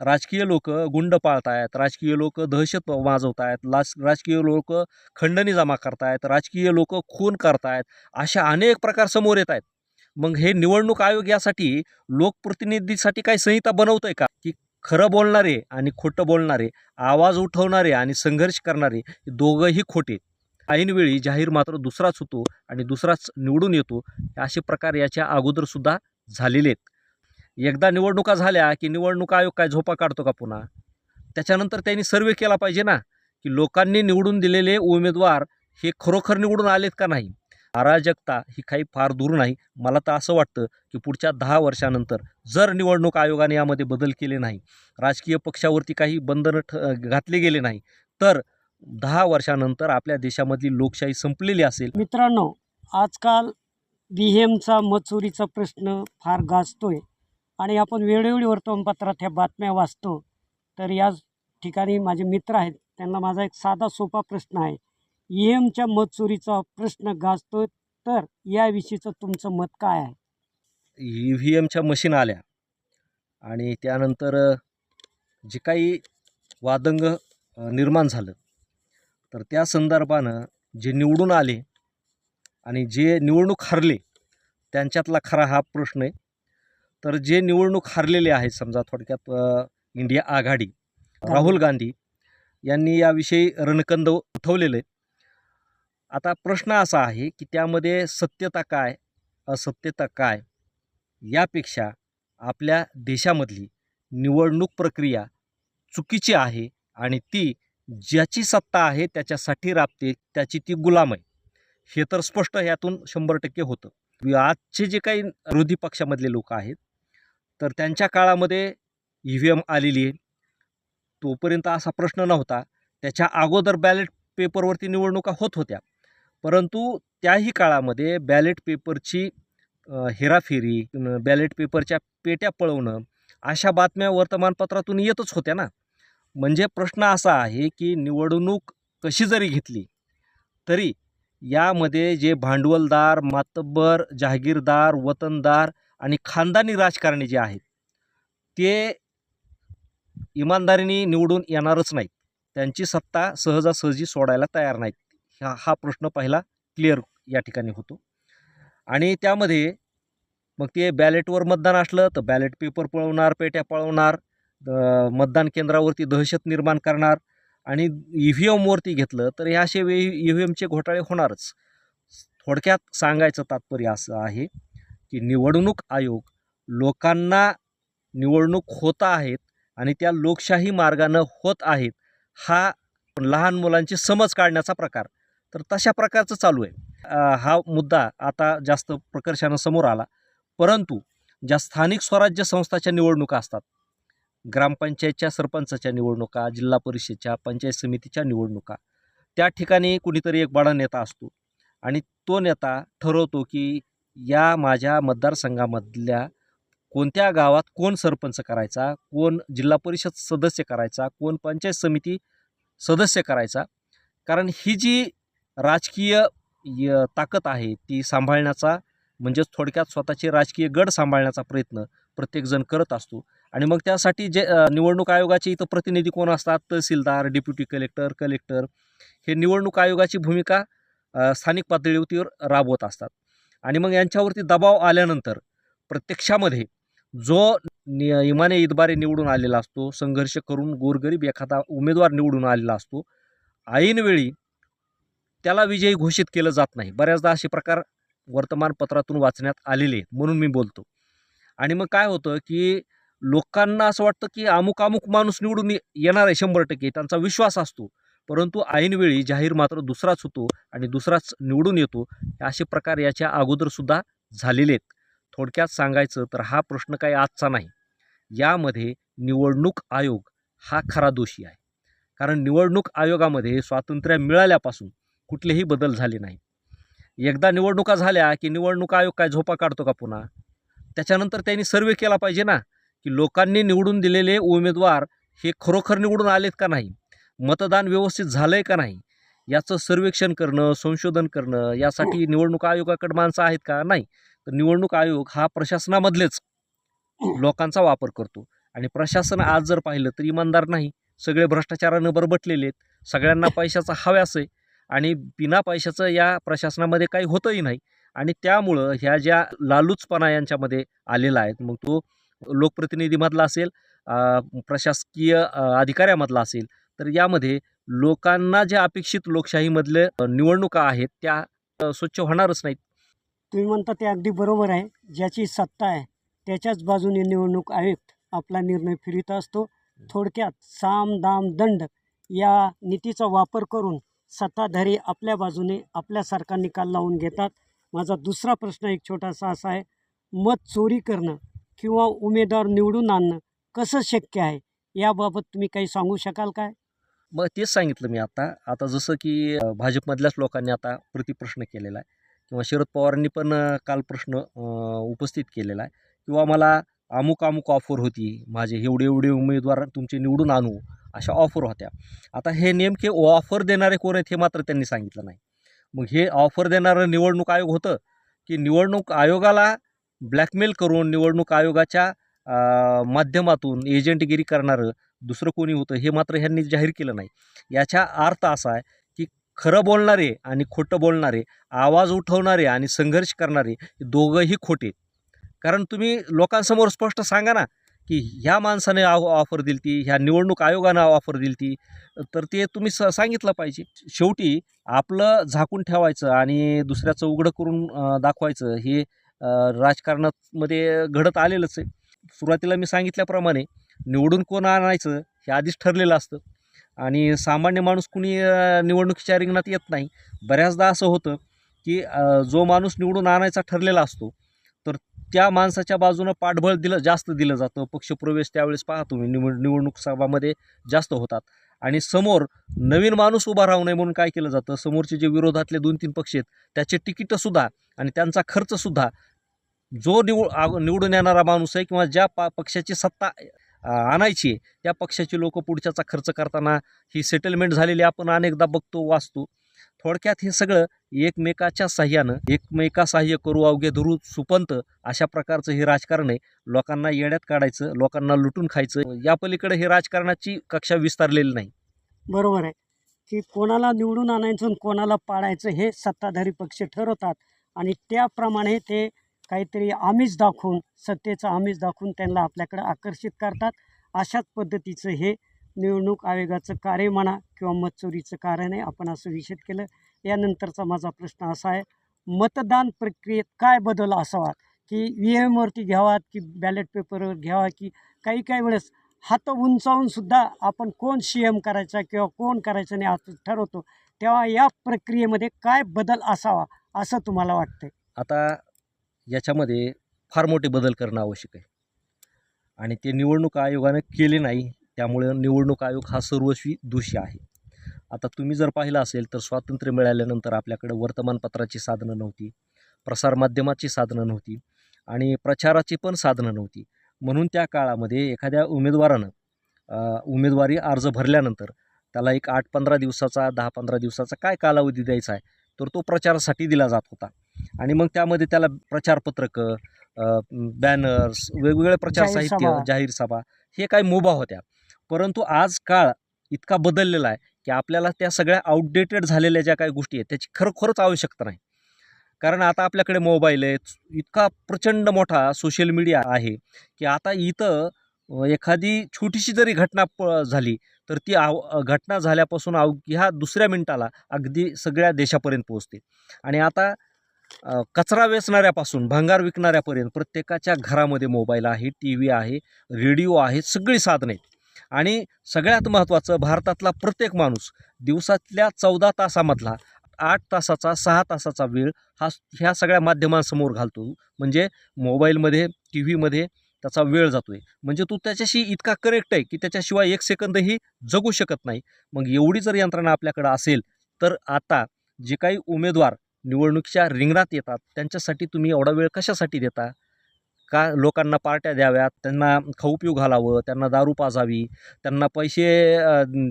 राजकीय लोक गुंड पाळतायत राजकीय लोक दहशत माजवतायत लास राजकीय लोक खंडणी जमा करतायत राजकीय लोक खून करतायत अशा अनेक प्रकार समोर येत आहेत मग हे निवडणूक आयोग यासाठी लोकप्रतिनिधीसाठी काही संहिता बनवतंय का? की खरं बोलणारे आणि खोटं बोलणारे आवाज उठवणारे आणि संघर्ष करणारे दोघंही खोटे ऐनवेळी जाहीर मात्र दुसराच होतो आणि दुसराच निवडून येतो असे प्रकार याच्या अगोदरसुद्धा झालेले आहेत. एकदा निवडणुका झाल्या की निवडणूक आयोग काय झोपा काढतो का पुन्हा? त्याच्यानंतर त्यांनी सर्वे केला पाहिजे ना की लोकांनी निवडून दिलेले उमेदवार हे खरोखर निवडून आलेत का नाही? अराजकता ही काही फार दूर नाही. मला तर असं वाटतं की पुढच्या दहा वर्षानंतर जर निवडणूक आयोगाने यामध्ये बदल केले नाही राजकीय पक्षावरती काही बंधनं ठ घातले गेले नाही तर दहा वर्षानंतर आपल्या देशामधली लोकशाही संपलेली असेल. मित्रांनो आजकाल बी एमचा मचुरीचा प्रश्न फार गाजतोय. आणि आपण वेळोवेळी वर्तमानपत्रात ह्या बातम्या वाचतो. तर या ठिकाणी माझे मित्र आहेत. त्यांना माझा एक साधा सोपा प्रश्न आहे. ई एमच्या मतचोरीचा प्रश्न गाजतो तर याविषयीचं तुमचं मत काय आहे? ई व्ही एमच्या मशीन आल्या. आणि त्यानंतर जे काही वादंग निर्माण झालं तर त्या संदर्भानं जे निवडून आले आणि जे निवडणूक हरले त्यांच्यातला खरा हा प्रश्न आहे. तर जे निवडणूक हरलेले आहेत समजा थोडक्यात इंडिया आघाडी राहुल गांधी यांनी याविषयी रणकंद उठवलेलं. आहे आता प्रश्न असा आहे की त्यामध्ये सत्यता काय असत्यता काय यापेक्षा आपल्या देशामधली निवडणूक प्रक्रिया चुकीची आहे आणि ती ज्याची सत्ता आहे त्याच्यासाठी राबते त्याची ती गुलाम आहे. हे तर स्पष्ट यातून शंभर टक्के होतं. आजचे जे काही विरोधी पक्षामधले लोक आहेत तर त्यांच्या काळामध्ये ई व्ही एम आलेली आहे. तोपर्यंत असा प्रश्न नव्हता. त्याच्या अगोदर बॅलेट पेपरवरती निवडणुका होत होत्या. परंतु त्याही काळामध्ये बॅलेट पेपरची हेराफेरी बॅलेट पेपरच्या पेट्या पळवणं अशा बातम्या वर्तमानपत्रातून येतच होत्या ना. म्हणजे प्रश्न असा आहे की निवडणूक कशी जरी घेतली तरी यामध्ये जे भांडवलदार मातब्बर जहागीरदार वतनदार आणि खानदानी राजकारणी जे आहेत ते इमानदारीने निवडून येणारच नाहीत. त्यांची सत्ता सहजासहजी सोडायला तयार नाहीत. ह्या हा प्रश्न पहिला क्लिअर या ठिकाणी होतो. आणि त्यामध्ये मग ते बॅलेटवर मतदान असलं तर बॅलेट पेपर पळवणार पेट्या पळवणार मतदान केंद्रावरती दहशत निर्माण करणार आणि ई व्ही एमवरती घेतलं तर हे असे वे ई व्ही एमचे घोटाळे होणारच. थोडक्यात सांगायचं तात्पर्य असं आहे की निवडणूक आयोग लोकांना निवडणूक होत आहेत आणि त्या लोकशाही मार्गानं होत आहेत हा लहान मुलांची समज काढण्याचा प्रकार. तर तशा प्रकारचं चालू आहे. हा मुद्दा आता जास्त प्रकर्षानं समोर आला. परंतु ज्या स्थानिक स्वराज्य संस्थाच्या निवडणुका असतात ग्रामपंचायतच्या सरपंचाच्या निवडणुका जिल्हा परिषदच्या पंचायत समितीच्या निवडणुका त्या ठिकाणी कुणीतरी एक बडा नेता असतो. आणि तो नेता ठरवतो की या माझ्या मतदारसंघामधल्या कोणत्या गावात कोण सरपंच करायचा कोण जिल्हा परिषद सदस्य करायचा कोण पंचायत समिती सदस्य करायचा? कारण ही जी राजकीय य ताकद आहे ती सांभाळण्याचा म्हणजेच थोडक्यात स्वतःचे राजकीय गड सांभाळण्याचा प्रयत्न प्रत्येकजण करत असतो. आणि मग त्यासाठी जे निवडणूक आयोगाचे इथं प्रतिनिधी कोण असतात? तहसीलदार डेप्युटी कलेक्टर कलेक्टर हे निवडणूक आयोगाची भूमिका स्थानिक पातळीवर राबवत असतात. आणि मग यांच्यावरती दबाव आल्यानंतर प्रत्यक्षामध्ये जो नि इमाने इतबारे निवडून आलेला असतो संघर्ष करून गोरगरीब एखादा उमेदवार निवडून आलेला असतो ऐनवेळी त्याला विजयी घोषित केलं जात नाही. बऱ्याचदा असे प्रकार वर्तमानपत्रातून वाचण्यात आलेले म्हणून मी बोलतो. आणि मग काय होतं की लोकांना असं वाटतं की अमुक अमुक माणूस निवडून येणार आहे शंभर टक्के त्यांचा विश्वास असतो. परंतु ऐनवेळी जाहीर मात्र दुसराच होतो आणि दुसराच निवडून येतो असे प्रकार याच्या अगोदरसुद्धा झालेले आहेत. थोडक्यात सांगायचं तर हा प्रश्न काही आजचा नाही. यामध्ये निवडणूक आयोग हा खरा दोषी आहे. कारण निवडणूक आयोगामध्ये स्वातंत्र्य मिळाल्यापासून कुठलेही बदल झाले नाही. एकदा निवडणुका झाल्या की निवडणूक आयोग काय झोपा काढतो का पुन्हा? त्याच्यानंतर त्यांनी सर्वे केला पाहिजे ना की लोकांनी निवडून दिलेले उमेदवार हे खरोखर निवडून आलेत का नाही? मतदान व्यवस्थित झालं आहे का नाही? याचं सर्वेक्षण करणं संशोधन करणं यासाठी निवडणूक आयोगाकडे माणसं आहेत का? नाही. तर निवडणूक आयोग हा प्रशासनामधलेच लोकांचा वापर करतो. आणि प्रशासन आज जर पाहिलं तर इमानदार नाही. सगळे भ्रष्टाचारानं बरबटलेले आहेत. सगळ्यांना पैशाचा हव्यास आहे. आणि बिना पैशाचं या प्रशासनामध्ये काही होतही नाही. आणि त्यामुळं ह्या ज्या लालूचपणा यांच्यामध्ये आलेला आहेत मग तो लोकप्रतिनिधीमधला असेल प्रशासकीय अधिकाऱ्यामधला असेल तर यामध्ये लोकांना ज्या अपेक्षित लोकशाहीमधले निवडणुका आहेत त्या स्वच्छ होणारच नाहीत. तुम्ही म्हणता ते अगदी बरोबर आहे. ज्याची सत्ता आहे त्याच्याच बाजूने निवडणूक आयुक्त आपला निर्णय फिरत असतो. थोडक्यात साम दाम दंड या नीतीचा वापर करून सत्ताधारी आपल्या बाजूने आपल्यासारखा निकाल लावून घेतात. माझा दुसरा प्रश्न एक छोटासा असा आहे. मत चोरी करणं किंवा उमेदवार निवडून आणणं कसं शक्य आहे? याबाबत तुम्ही काही सांगू शकाल काय? मग तेच सांगितलं मी आता. आता जसं की भाजपमधल्याच लोकांनी आता प्रतिप्रश्न केलेला आहे. किंवा शरद पवारांनी पण काल प्रश्न उपस्थित केलेला आहे. किंवा मला अमुक अमुक ऑफर होती. माझे एवढे एवढे उमेदवार तुमचे निवडून आणू अशा ऑफर होत्या. आता हे नेमके ऑफर देणारे कोण आहेत हे मात्र त्यांनी सांगितलं नाही. मग हे ऑफर देणारं निवडणूक आयोग होतं की निवडणूक आयोगाला ब्लॅकमेल करून निवडणूक आयोगाच्या माध्यमातून एजंटगिरी करणारं दुसरं कोणी होतं हे मात्र ह्यांनी जाहीर केलं नाही. याचा अर्थ असा आहे की खरं बोलणारे आणि खोटं बोलणारे आवाज उठवणारे आणि संघर्ष करणारे हे दोघंही खोटे कारण तुम्ही लोकांसमोर स्पष्ट सांगा ना की ह्या माणसाने ऑफर दिली ती ह्या निवडणूक आयोगानं ऑफर दिली ती तर ते तुम्ही स सांगितलं पाहिजे. शेवटी आपलं झाकून ठेवायचं आणि दुसऱ्याचं उघडं करून दाखवायचं हे राजकारणामध्ये घडत आलेलंच आहे. सुरुवातीला मी सांगितल्याप्रमाणे निवडून कोण आणायचं हे आधीच ठरलेलं असतं. आणि सामान्य माणूस कुणी निवडणुकीच्या रिंगणात येत नाही. बऱ्याचदा असं होतं की जो माणूस निवडून आणायचा ठरलेला असतो तर त्या माणसाच्या बाजूनं पाठबळ दिलं जास्त दिलं जातं. पक्षप्रवेश त्यावेळेस पाहतो मी निवड निवडणूक सभामध्ये जास्त होतात. आणि समोर नवीन माणूस उभा राहू नये म्हणून काय केलं जातं? समोरचे जे विरोधातले दोन तीन पक्ष आहेत त्याचे तिकीटंसुद्धा आणि त्यांचा खर्चसुद्धा जो निव निवडून येणारा माणूस आहे किंवा ज्या पा पक्षाची सत्ता आणायची त्या पक्षाची लोक पुढच्याचा खर्च करताना ही सेटलमेंट झालेली आपण अनेकदा बघतो वाचतो. थोडक्यात हे सगळं एकमेकाच्या साह्यानं एकमेका साह्य करू अवघे धरू सुपंत अशा प्रकारचं हे राजकारण आहे. लोकांना येड्यात काढायचं लोकांना लुटून खायचं या पलीकडे हे राजकारणाची कक्षा विस्तारलेली नाही. बरोबर आहे. की कोणाला निवडून आणायचं आणि कोणाला पाळायचं हे सत्ताधारी पक्ष ठरवतात आणि त्याप्रमाणे ते काहीतरी आमिष दाखवून सत्तेचं आमिष दाखवून त्यांना आपल्याकडे आकर्षित करतात. अशाच पद्धतीचं हे निवडणूक आयोगाचं कार्य म्हणा किंवा मतचोरीचं कारण आहे आपण असं विषद केलं. यानंतरचा माझा प्रश्न असा आहे मतदान प्रक्रियेत काय बदल असावा? की व्ही एमवरती घ्यावा की बॅलेट पेपरवर घ्यावा? की काही काही वेळेस हात उंचावून सुद्धा आपण कोण सी एम करायचा किंवा कोण करायचं नाही असं ठरवतो. तेव्हा या प्रक्रियेमध्ये काय बदल असावा असं तुम्हाला वाटतं आता याच्यामध्ये फार मोठे बदल करणं आवश्यक आहे. आणि ते निवडणूक आयोगानं केले नाही त्यामुळे निवडणूक आयोग हा सर्वस्वी दोषी आहे. आता तुम्ही जर पाहिलं असेल तर स्वातंत्र्य मिळाल्यानंतर आपल्याकडे वर्तमानपत्राची साधनं नव्हती प्रसारमाध्यमाची साधनं नव्हती आणि प्रचाराची पण साधनं नव्हती. म्हणून त्या काळामध्ये एखाद्या उमेदवारानं उमेदवारी अर्ज भरल्यानंतर त्याला एक आठ पंधरा दिवसाचा दहा पंधरा दिवसाचा काय कालावधी द्यायचा आहे तर तो प्रचारासाठी दिला जात होता. आणि मग त्यामध्ये त्याला प्रचारपत्रकं बॅनर्स वेगवेगळे प्रचार साहित्य. जाहीर सभा हे काही मुभा होत्या. परंतु आज काळ इतका बदललेला आहे की आपल्याला त्या सगळ्या आउटडेटेड झालेल्या ज्या काही गोष्टी आहेत त्याची खरोखरच आवश्यकता नाही. कारण आता आपल्याकडे मोबाईल आहे इतका प्रचंड मोठा सोशल मीडिया आहे की आता इथं एखादी छोटीशी जरी घटना प झाली तर ती आव घटना झाल्यापासून अवघ्या दुसऱ्या मिनिटाला अगदी सगळ्या देशापर्यंत पोहोचते. आणि आता कचरा वेचणाऱ्यापासून भंगार विकणाऱ्यापर्यंत प्रत्येकाच्या घरामध्ये मोबाईल आहे टी व्ही आहे रेडिओ आहे सगळी साधनं आहेत. आणि सगळ्यात महत्त्वाचं भारतातला प्रत्येक माणूस दिवसातल्या चौदा तासामधला आठ तासाचा सहा तासाचा वेळ हा ह्या सगळ्या माध्यमांसमोर घालतो. म्हणजे मोबाईलमध्ये टी व्हीमध्ये त्याचा वेळ जातो आहे म्हणजे तू त्याच्याशी इतका करेक्ट आहे की त्याच्याशिवाय एक सेकंदही जगू शकत नाही. मग एवढी जर यंत्रणा आपल्याकडं असेल तर आता जे काही उमेदवार निवडणुकीच्या रिंगणात येतात. त्यांच्यासाठी तुम्ही एवढा वेळ कशासाठी देता? का लोकांना पार्ट्या द्याव्यात? त्यांना खाऊ पिऊ घालावं? त्यांना दारू पाजावी? त्यांना पैसे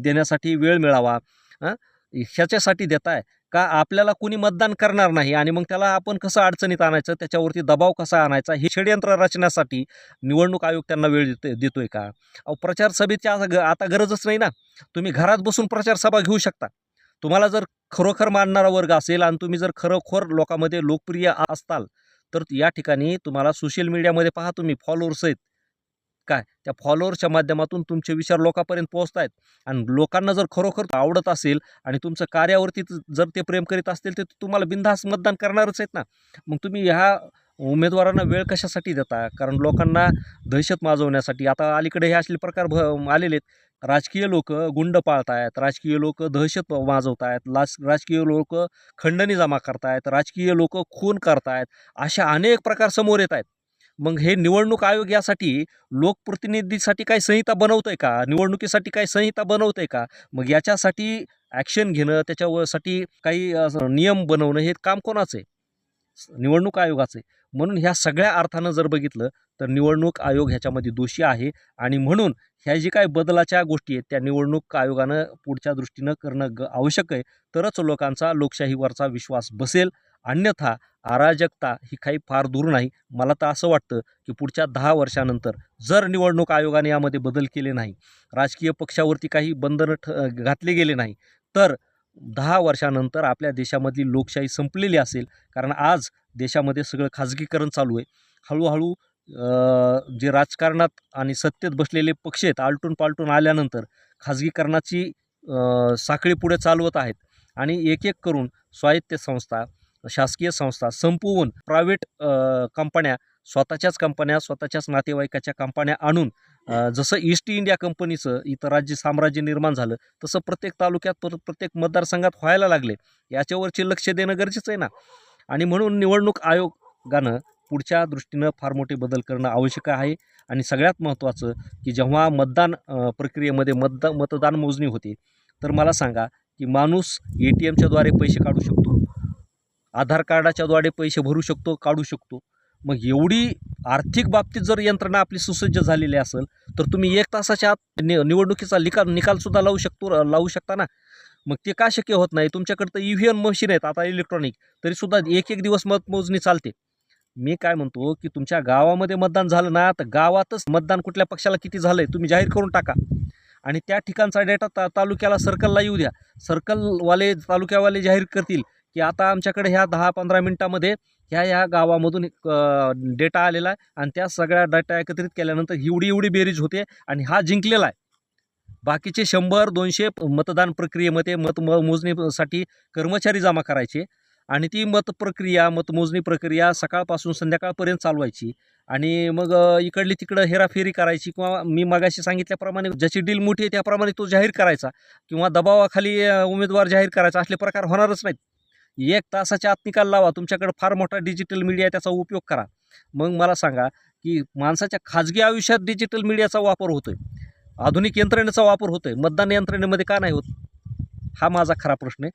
देण्यासाठी वेळ मिळावा? ह्याच्यासाठी देताय? का आपल्याला कुणी मतदान करणार नाही आणि मग त्याला आपण कसं अडचणीत आणायचं? त्याच्यावरती दबाव कसा आणायचा? हे षडयंत्र रचण्यासाठी निवडणूक आयोग त्यांना वेळ देतो देतोय का? अहो प्रचार आता ग- आता गरजच नाही ना. तुम्ही घरात बसून प्रचार सभा घेऊ शकता. तुम्हाला जर खरोखर मानणारा वर्ग असेल आणि तुम्ही जर खरोखर लोकांमध्ये लोकप्रिय असताल तर या ठिकाणी तुम्हाला सोशल मीडियामध्ये पहा तुम्ही फॉलोअर्स आहेत. काय? त्या फॉलोअर्सच्या माध्यमातून तुमचे विचार लोकांपर्यंत पोहोचत आहेत आणि लोकांना जर खरोखर आवडत असेल आणि तुमचं कार्यावरती जर ते प्रेम करीत असतील तर तुम्हाला बिनधास्त मतदान करणारच आहेत ना. मग तुम्ही ह्या उमेदवारांना वेळ कशासाठी देता? कारण लोकांना दहशत माजवण्यासाठी आता अलीकडे हे असले प्रकार भ आलेले आहेत. राजकीय लोक गुंड पाळतायत राजकीय लोक दहशत माजवतायत आहेत लास राजकीय लोक खंडणी जमा करतायत राजकीय लोक खून करतायत अशा अनेक प्रकार समोर येत आहेत. मग हे निवडणूक आयोग यासाठी लोकप्रतिनिधीसाठी काही संहिता बनवतंय का? निवडणुकीसाठी काही संहिता बनवतंय का? मग याच्यासाठी ॲक्शन घेणं त्याच्यासाठी काही नियम बनवणं हे काम कोणाचं आहे? निवडणूक आयोगाचं. आहे म्हणून ह्या सगळ्या अर्थानं जर बघितलं तर निवडणूक आयोग ह्याच्यामध्ये दोषी आहे आणि म्हणून ह्या जी काय बदलाच्या गोष्टी आहेत त्या निवडणूक आयोगानं पुढच्या दृष्टीनं करणं ग आवश्यक आहे. तरच लोकांचा लोकशाहीवरचा विश्वास बसेल. अन्यथा अराजकता ही काही फार दूर नाही. मला तर असं वाटतं की पुढच्या दहा वर्षानंतर जर निवडणूक आयोगाने यामध्ये बदल केले नाही राजकीय पक्षावरती काही बंधनं ठ घातले गेले नाही तर दहा वर्षानंतर आपल्या देशामधली लोकशाही संपलेली असेल कारण आज देशामध्ये सगळं खाजगीकरण चालू आहे. हळूहळू जे राजकारणात आणि सत्तेत बसलेले पक्ष आहेत आलटून पालटून आल्यानंतर खाजगीकरणाची साखळी पुढे चालवत आहेत. आणि एक एक करून स्वायत्त संस्था शासकीय संस्था संपवून प्रायव्हेट कंपन्या स्वतःच्याच कंपन्या स्वतःच्याच नातेवाईकाच्या कंपन्या आणून जसं ईस्ट इंडिया कंपनीचं इथं राज्य साम्राज्य निर्माण झालं तसं प्रत्येक तालुक्यात पर प्रत्येक मतदारसंघात व्हायला लागले. याच्यावरचे लक्ष देणं गरजेचं आहे ना. आणि म्हणून निवडणूक आयोगानं पुढच्या दृष्टीनं फार मोठे बदल करणं आवश्यक आहे. आणि सगळ्यात महत्त्वाचं की जेव्हा मतदान प्रक्रियेमध्ये मतदा मतदान मोजणी होते तर मला सांगा की माणूस ए टी एमच्याद्वारे पैसे काढू शकतो? आधार कार्डाच्याद्वारे पैसे भरू शकतो काढू शकतो? मग एवढी आर्थिक बाबतीत जर यंत्रणा आपली सुसज्ज झालेली असेल तर तुम्ही एक तासाच्या आत नि निवडणुकीचा निकाल निकालसुद्धा लावू शकतो लावू शकता ना? मग ते का शक्य होत नाही? तुमच्याकडे तर ई व्ही एम मशीन आहेत आता इलेक्ट्रॉनिक तरीसुद्धा एक एक दिवस मतमोजणी चालते. मी काय म्हणतो की तुमच्या गावामध्ये मतदान झालं ना तर गावातच मतदान कुठल्या पक्षाला किती झालं आहे तुम्ही जाहीर करून टाका. आणि त्या ठिकाणचा डेटा ता तालुक्याला सर्कलला येऊ द्या. सर्कलवाले तालुक्यावाले जाहीर करतील की आता आमच्याकडे ह्या दहा पंधरा मिनटामध्ये ह्या ह्या गावामधून डेटा आलेला आहे आणि त्या सगळ्या डेटा एकत्रित केल्यानंतर एवढी एवढी बेरीज होते आणि हा जिंकलेला आहे. बाकीचे शंभर दोनशे मतदान प्रक्रियेमध्ये मत मोजणीसाठी कर्मचारी जमा करायचे आणि ती मत प्रक्रिया मतमोजणी प्रक्रिया सकाळपासून संध्याकाळपर्यंत चालवायची आणि मग इकडली तिकडं हेराफेरी करायची किंवा मी मगाशी सांगितल्याप्रमाणे ज्याची डील मोठी आहे त्याप्रमाणे तो जाहीर करायचा किंवा दबावाखाली उमेदवार जाहीर करायचा असले प्रकार होणारच नाहीत. एक तासाच्या आत निकाल लावा. तुमच्याकडे फार मोठा डिजिटल मीडिया आहे, त्याचा उपयोग करा. मग मला सांगा की माणसाच्या खाजगी आयुष्यात डिजिटल मीडियाचा वापर होतोय. आधुनिक यंत्रणेचा वापर होतोय. मतदान यंत्रणेमध्ये का नाही होत? हा माझा खरा प्रश्न आहे.